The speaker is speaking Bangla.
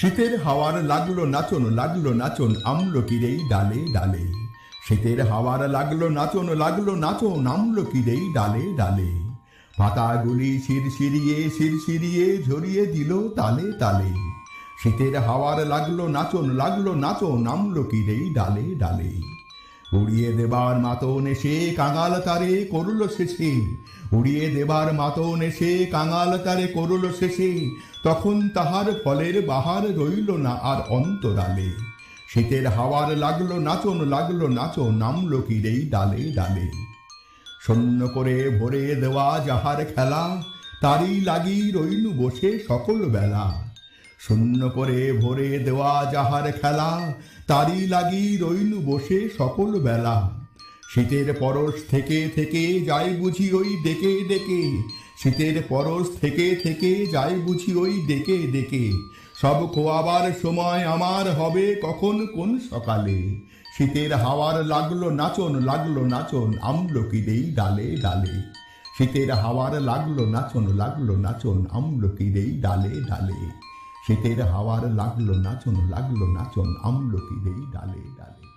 শীতের হাওয়ার লাগল নাচন লাগল নাচন আমলকিরেই ডালে ডালে। শীতের হাওয়ার লাগল নাচন লাগল নাচন আমলকিরেই ডালে ডালে। পাতাগুলি শিরশিরিয়ে শিরশিরিয়ে ঝরিয়ে দিল তালে তালে। শীতের হাওয়ার লাগল নাচন লাগল নাচন আমলকিরেই ডালে ডালে। উড়িয়ে দেবার মাতন এসে কাঙাল তারে করল শেষে। উড়িয়ে দেবার মাতন এসে কাঙাল তারে করল শেষে। তখন তাহার ফলের বাহার রইল না আর অন্তরালে। শীতের হাওয়ার লাগল নাচন লাগল নাচন, নামলো কিরেই ডালে ডালে। শূন্য করে ভরে দেওয়া যাহার খেলা, তারই লাগি রইনু বসে সকল বেলা। শূন্য করে ভরে দেওয়া যাহার খেলা, তারই লাগি রইনু বসে সকল বেলা। শীতের পরশ থেকে থেকে যাই বুঝি ওই ডেকে ডেকে, শীতের পরশ থেকে থেকে যাই বুঝি ওই ডেকে ডেকে। সব খোয়াবার সময় আমার হবে কখন কোন সকালে? শীতের হাওয়ার লাগল নাচন লাগল নাচন আমলকিরেই ডালে ডালে। শীতের হাওয়ার লাগল নাচন লাগল নাচন আমলকিরেই ডালে ডালে। শীতের হাওয়ার লাগল নাচন লাগল নাচন আমলকি দেই ডালে ডালে।